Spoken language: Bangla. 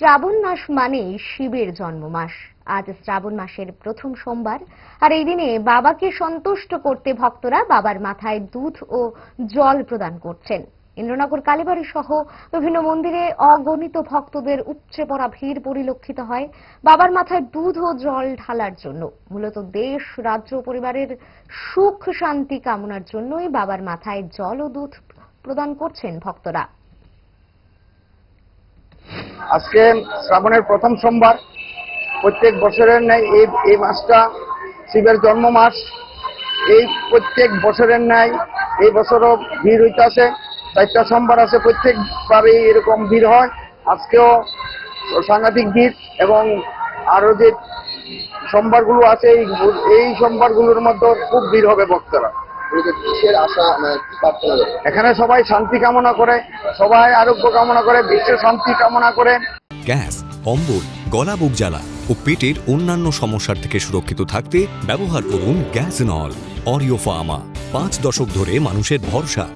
শ্রাবণ মাস মানেই শিবের জন্ম মাস আজ শ্রাবণ মাসের প্রথম সোমবার, আর এই দিনে বাবাকে সন্তুষ্ট করতে ভক্তরা বাবার মাথায় দুধ ও জল প্রদান করছেন। ইন্দ্রনগর কালীবাড়ি সহ বিভিন্ন মন্দিরে অগণিত ভক্তদের উপচে পড়া ভিড় পরিলক্ষিত হয় বাবার মাথায় দুধ ও জল ঢালার জন্য। মূলত দেশ, রাজ্য পরিবারের সুখ শান্তি কামনার জন্যই বাবার মাথায় জল ও দুধ প্রদান করছেন ভক্তরা। আজকে শ্রাবণের প্রথম সোমবার। প্রত্যেক বছরের ন্যায় এই এই মাসটা শিবের জন্ম মাস এই প্রত্যেক বছরের ন্যায় এই বছরও ভিড় হইতেছে চারটা সোমবার আছে প্রত্যেকবারই এরকম ভিড় হয়। আজকেও সাংঘাতিক ভিড় এবং আরও যে সোমবারগুলো আছে, এই এই সোমবারগুলোর মধ্যে খুব ভিড় হবে ভক্তরা। মানে এখানে সবাই শান্তি কামনা করে সবাই আরোগ্য কামনা করে বিশ্বের শান্তি কামনা করে। গ্যাস অম্বল গলা বুক জ্বালা ও পেটের অন্যান্য সমস্যার থেকে সুরক্ষিত থাকতে ব্যবহার করুন গ্যাস নল অরিও ফার্মা। পাঁচ দশক ধরে মানুষের ভরসা।